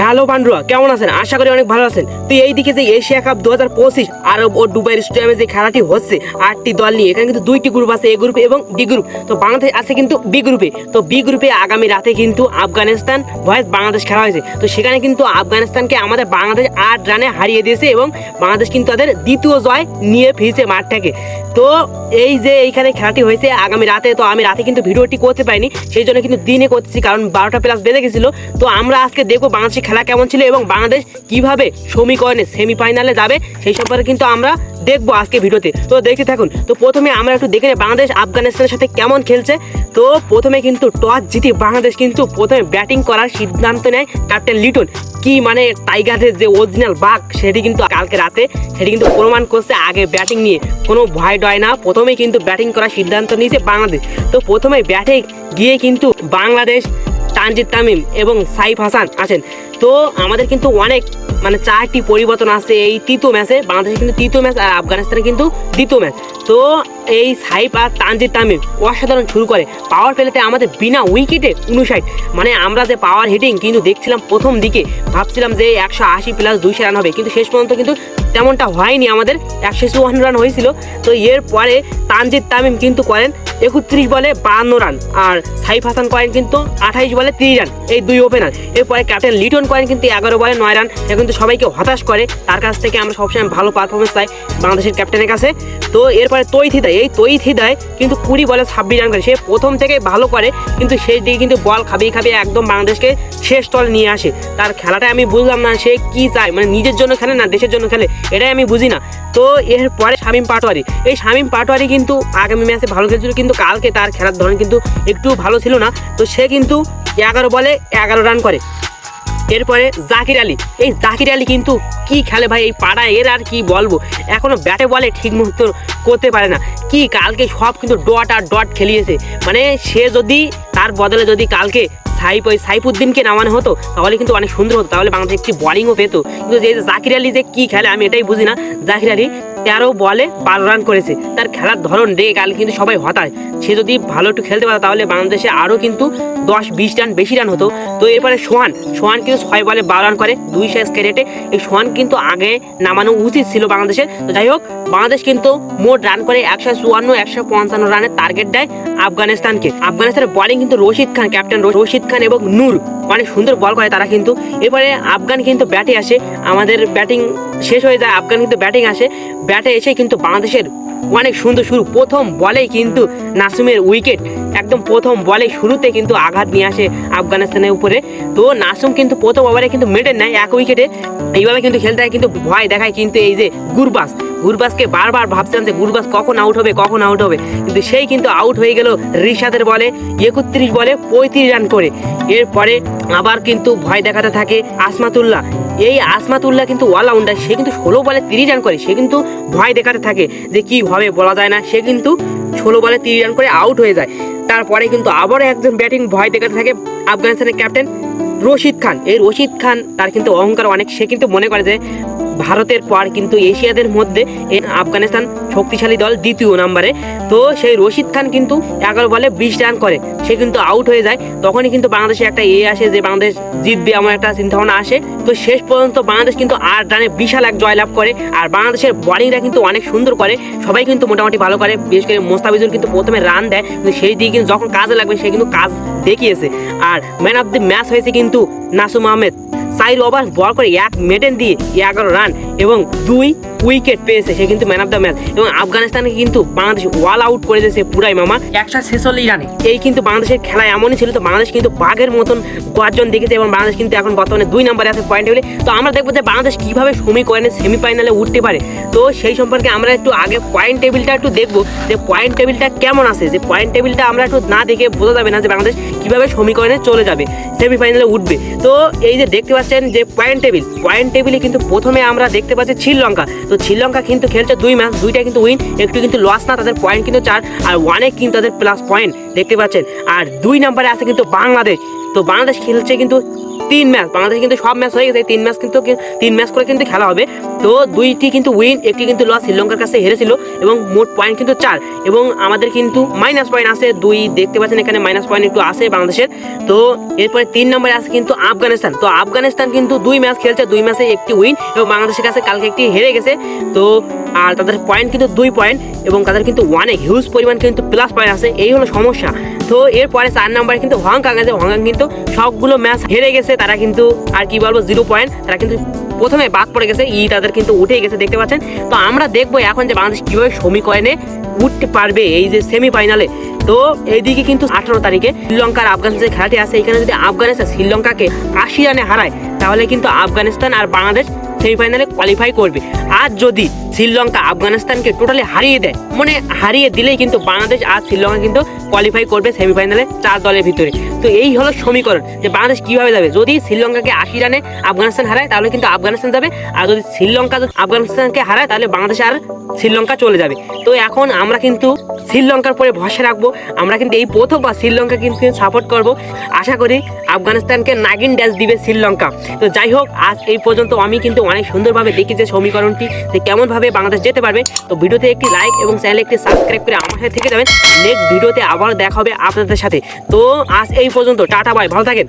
Hello Pandua, কেমন আছেন? আশা করি অনেক ভালো আছেন। তো এইদিকে যে এশিয়া কাপ দু হাজার পঁচিশ, আরব ও দুবাইয়ের স্টেডিয়ামে যে খেলাটি হচ্ছে, আটটি দল নিয়ে, এখানে কিন্তু দুইটি গ্রুপ আছে, এ গ্রুপ এবং বি গ্রুপ তো বাংলাদেশ আছে কিন্তু বি গ্রুপে তো বি গ্রুপে আগামী রাতে কিন্তু আফগানিস্তান ভয়েস বাংলাদেশ খেলা হয়েছে। তো সেখানে কিন্তু আফগানিস্তানকে আমাদের বাংলাদেশ আট রানে হারিয়ে দিয়েছে এবং বাংলাদেশ কিন্তু তাদের দ্বিতীয় জয় নিয়ে ফিরেছে মাঠ থেকে তো এই যে এইখানে খেলাটি হয়েছে, আগামী রাতে, তো আমি রাতে কিন্তু ভিডিওটি করতে পারিনি, সেই জন্য কিন্তু দিনে করতেছি, কারণ বারোটা প্লাস বেজে গেছিল। তো আমরা আজকে দেখব বাংলাদেশের খেলা কেমন ছিল এবং বাংলাদেশ কীভাবে সমীকরণে সেমিফাইনালে যাবে, সেই সম্পর্কে কিন্তু আমরা দেখব আজকে ভিডিওতে। তো দেখতে থাকুন, তো প্রথমে আমরা একটু দেখে বাংলাদেশ আফগানিস্তানের সাথে কেমন খেলছে। তো প্রথমে কিন্তু টস জিতে বাংলাদেশ কিন্তু প্রথমে ব্যাটিং করার সিদ্ধান্ত নেয় ক্যাপ্টেন লিটন। কি মানে টাইগারের যে অরিজিনাল বাঘ, সেটি কিন্তু কালকে রাতে, সেটি কিন্তু প্রমাণ করছে আগে ব্যাটিং নিয়ে। কোনো ভয় ডয় না, প্রথমে কিন্তু ব্যাটিং করার সিদ্ধান্ত নিয়েছে বাংলাদেশ। তো প্রথমে ব্যাটে গিয়ে কিন্তু বাংলাদেশ, তানজিদ তামিম এবং সাইফ হাসান আছেন। তো আমাদের কিন্তু অনেক মানে চারটি পরিবর্তন আছে এই তৃতীয় ম্যাচে বাংলাদেশের কিন্তু তৃতীয় ম্যাচ আর আফগানিস্তানের কিন্তু দ্বিতীয় ম্যাচ তো এই সাইফ আর তানজিদ তামিম অসাধারণ শুরু করে। পাওয়ার প্লেতে আমাদের বিনা উইকেটে উনষাট। মানে আমরা যে পাওয়ার হিটিং কিন্তু দেখছিলাম প্রথম দিকে, ভাবছিলাম যে একশো আশি প্লাস দুইশো রান হবে। কিন্তু শেষ পর্যন্ত কিন্তু তেমনটা হয়নি আমাদের। একশো চুয়ান্ন রান হয়েছিল। তো এর পরে তানজিদ তামিম কিন্তু করেন একত্রিশ বলে বাহান্ন রান আর সাইফ হাসান করেন কিন্তু আঠাইশ বলে তিরিশ রান এই দুই ওপেনার এরপরে ক্যাপ্টেন লিটন করেন কিন্তু এগারো বলে নয় রান এ কিন্তু সবাইকে হতাশ করে। তার কাছ থেকে আমরা সবসময় ভালো পারফরমেন্স পাই বাংলাদেশের ক্যাপ্টেনের কাছে। তো এরপরে তৈথি দেয় এই তৈথি দেয়, কিন্তু কুড়ি বলে ছাব্বিশ রান করে। সে প্রথম থেকে ভালো করে, কিন্তু শেষ দিকে কিন্তু বল খাবিয়ে খাবিয়ে একদম বাংলাদেশকে শেষ তল নিয়ে আসে। তার খেলাটা আমি বুঝলাম না সে কি চায় মানে নিজের জন্য খেলে না দেশের জন্য খেলে, এটাই আমি বুঝি না। তো এর পরে শামীম পাটোয়ারি। এই শামীম পাটোয়ারি কিন্তু আগামী ম্যাচে ভালো খেলছিল, কিন্তু কালকে তার খেলার ধরন কিন্তু একটু ভালো ছিল না। তো সে কিন্তু এগারো বলে এগারো রান করে। এরপরে জাকির আলী। এই জাকির আলী কিন্তু কি খেলে ভাই? এই পাড়ায় এর আর কি বলব? এখনও ব্যাটে বলে ঠিক মতো করতে পারে না। কি কালকে সব কিন্তু ডট আর ডট খেলিয়েছে। মানে সে যদি তার বদলে যদি কালকে সাইফ ওই সাইফুদ্দিনকে নামানো হতো, তাহলে কিন্তু অনেক সুন্দর হতো। তাহলে বাংলাদেশ একটি বলিংও পেতো। কিন্তু যে জাকির আলী যে কী খেলে, আমি এটাই বুঝি না। জাকির আলী তেরো বলে বারো রান করেছে। তার খেলার ধরন দেখে কাল কিন্তু সবাই হতাশ। সে যদি ভালো একটু খেলতে পারতো, তাহলে বাংলাদেশে আরও কিন্তু দশ বিশ রান বেশি রান হতো। তো এরপরে সোহান সোহান কিন্তু ছয় বলে বারো রান করে, দুই শেষ ক্যারেটে এই সোহান কিন্তু আগে নামানো উচিত ছিল বাংলাদেশের তো যাই হোক, বাংলাদেশ কিন্তু মোট রান করে একশো চুয়ান্ন, একশো পঞ্চান্ন রানের টার্গেট দেয় আফগানিস্তানকে। আফগানিস্তানের বলিং কিন্তু রশিদ খান ক্যাপ্টেন রশিদ খান এবং নূর অনেক সুন্দর বল করে তারা কিন্তু। এরপরে আফগান কিন্তু ব্যাটে আসে, আমাদের ব্যাটিং শেষ হয়ে যায়, আফগান কিন্তু ব্যাটিং আসে। ব্যাটে এসে কিন্তু বাংলাদেশের অনেক সুন্দর শুরু, প্রথম বলেই কিন্তু নাসুমের উইকেট একদম প্রথম বলে শুরুতে কিন্তু আঘাত নিয়ে আসে আফগানিস্তানের উপরে। তো নাসুম কিন্তু প্রথম ওভারে কিন্তু মেডেন নেয় এক উইকেটে এইভাবে কিন্তু খেলতে হয়, কিন্তু ভয় দেখায় কিন্তু এই যে গুরবাস। গুরবাসকে বারবার ভাবছিলাম যে গুরবাস কখন আউট হবে, কখন আউট হবে। কিন্তু সেই কিন্তু আউট হয়ে গেল রিশাদের বলে, একত্রিশ বলে পঁয়ত্রিশ রান করে। এরপরে আবার কিন্তু ভয় দেখাতে থাকে আসমাতুল্লাহ। এই আসমাতুল্লাহ কিন্তু অলরাউন্ডার সে কিন্তু ষোলো বলে তিরিশ রান করে। সে কিন্তু ভয় দেখাতে থাকে যে কি হবে বলা যায় না। সে কিন্তু ষোলো বলে তিরিশ রান করে আউট হয়ে যায়। তারপরে কিন্তু আবারও একজন ব্যাটিং ভয় দেখাতে থাকে আফগানিস্তানের ক্যাপ্টেন রশিদ খান। এই রশিদ খান, তার কিন্তু অহংকার অনেক। সে কিন্তু মনে করে যে ভারতের পর কিন্তু এশিয়াদের মধ্যে আফগানিস্তান শক্তিশালী দল দ্বিতীয় নাম্বারে। তো সেই রশিদ খান কিন্তু এগারো বলে বিশ রান করে। সে কিন্তু আউট হয়ে যায়। তখনই কিন্তু বাংলাদেশে একটা এ আসে যে বাংলাদেশ জিতবে এমন একটা চিন্তাভাবনা আসে। তো শেষ পর্যন্ত বাংলাদেশ কিন্তু আট রানে বিশাল এক জয়লাভ করে। আর বাংলাদেশের বলিংরা কিন্তু অনেক সুন্দর করে। সবাই কিন্তু মোটামুটি ভালো করে। বিশেষ করে মোস্তাফিজুর কিন্তু প্রথমে রান দেয়। কিন্তু সেই দিকে কিন্তু যখন কাজে লাগবে, সে কিন্তু কাজ দেখিয়েছে। আর ম্যান অফ দ্য ম্যাচ হয়েছে কিন্তু নাসুম আহমেদ। চার ওভার বল করে এক মেডেন দিয়ে এগারো রান এবং দুই উইকেট পেয়েছে সে কিন্তু ম্যান অফ দ্য ম্যাচ। এবং আফগানিস্তানকে কিন্তু বাংলাদেশ ওয়াল আউট করে দিয়েছে পুরাই মামা। একশো ছেচল্লিশ রানে। এই কিন্তু বাংলাদেশের খেলা এমনই ছিল তো বাংলাদেশ কিন্তু বাঘের মতন গর্জন দেখেছে এবং বাংলাদেশ কিন্তু এখন বর্তমানে দুই নম্বরে আছে পয়েন্ট টেবিলে তো আমরা দেখব যে বাংলাদেশ কীভাবে সমীকরণে সেমিফাইনালে উঠতে পারে। তো সেই সম্পর্কে আমরা একটু আগে পয়েন্ট টেবিলটা একটু দেখব যে পয়েন্ট টেবিলটা কেমন আছে? যে পয়েন্ট টেবিলটা আমরা একটু না দেখে বোঝা যাবে না যে বাংলাদেশ কীভাবে সমীকরণে চলে যাবে? সেমিফাইনালে উঠবে। তো এই যে দেখতে পাচ্ছেন যে পয়েন্ট টেবিল পয়েন্ট টেবিলে কিন্তু প্রথমে আমরা দেখতে পাচ্ছি শ্রীলঙ্কা। তো শ্রীলঙ্কা কিন্তু খেলছে দুই ম্যাচ দুইটা কিন্তু উইন একটু কিন্তু লস না, তাদের পয়েন্ট কিন্তু চার, আর ওয়ানে কিন্তু তাদের প্লাস পয়েন্ট দেখতে পাচ্ছেন। আর দুই নম্বরে আছে কিন্তু বাংলাদেশ। তো বাংলাদেশ খেলছে কিন্তু তিন ম্যাচ, বাংলাদেশ কিন্তু সব ম্যাচ হয়ে গেছে তিন ম্যাচ কিন্তু তিন ম্যাচ করে কিন্তু খেলা হবে। তো দুইটি কিন্তু উইন একটি কিন্তু লস শ্রীলঙ্কার কাছে হেরেছিল এবং মোট পয়েন্ট কিন্তু চার। এবং আমাদের কিন্তু মাইনাস পয়েন্ট আছে, দুই দেখতে পাচ্ছেন এখানে মাইনাস পয়েন্ট একটু আছে বাংলাদেশের। তো এরপরে তিন নম্বরে আছে কিন্তু আফগানিস্তান। তো আফগানিস্তান কিন্তু দুই ম্যাচ খেলছে, দুই ম্যাচে একটি উইন এবং বাংলাদেশের কাছে কালকে একটি হেরে গেছে। তো আর তাদের পয়েন্ট কিন্তু দুই পয়েন্ট এবং তাদের কিন্তু অনেক হিউজ পরিমাণ কিন্তু প্লাস পয়েন্ট আছে, এই হলো সমস্যা। তো এরপরে চার নম্বরে কিন্তু হংকং আছে, হংকং কিন্তু সবগুলো ম্যাচ হেরে গেছে তারা কিন্তু, আর কি বলব জিরো পয়েন্ট তারা কিন্তু প্রথমে বাদ পড়ে গেছে, ই তাদের কিন্তু উঠে গেছে, দেখতে পাচ্ছেন? তো আমরা দেখব এখন যে বাংলাদেশ কীভাবে সমীকরণে উঠতে পারবে এই যে সেমিফাইনালে তো এইদিকে কিন্তু আঠারো তারিখে শ্রীলঙ্কার আফগানিস্তানের খেলাটি আছে, এখানে যদি আফগানিস্তান শ্রীলঙ্কাকে আশি রানে হারায়, তাহলে কিন্তু আফগানিস্তান আর বাংলাদেশ সেমিফাইনালে কোয়ালিফাই করবে। আর যদি শ্রীলঙ্কা আফগানিস্তানকে টোটালি হারিয়ে দেয় মানে হারিয়ে দিলেই কিন্তু বাংলাদেশ আর শ্রীলঙ্কা কিন্তু কোয়ালিফাই করবে সেমিফাইনালে চার দলের ভিতরে। তো এই হলো সমীকরণ যে বাংলাদেশ কীভাবে যাবে? যদি শ্রীলঙ্কাকে আশি রানে আফগানিস্তান হারায়, তাহলে কিন্তু আফগানিস্তান যাবে। আর যদি শ্রীলঙ্কা আফগানিস্তানকে হারায়, তাহলে বাংলাদেশ আর শ্রীলঙ্কা চলে যাবে। তো এখন আমরা কিন্তু শ্রীলঙ্কার পরে ভরসা রাখব। আমরা কিন্তু এই প্রথমবার শ্রীলঙ্কা কিন্তু সাপোর্ট করব। আশা করি আফগানিস্তানকে নাগিন ড্যাশ দিবে শ্রীলঙ্কা। তো যাই হোক, আজ এই পর্যন্ত আমি কিন্তু অনেক সুন্দরভাবে দেখি যে সমীকরণটি, যে কেমনভাবে বাংলাদেশ যেতে পারবে। তো ভিডিওতে একটি লাইক এবং চ্যানেলে একটি সাবস্ক্রাইব করে আমার সাথে থেকে যাবেন। নেক্সট ভিডিওতে আবার দেখা হবে আপনাদের সাথে। তো আজ এই পর্যন্ত টাটা বাই ভালো থাকেন।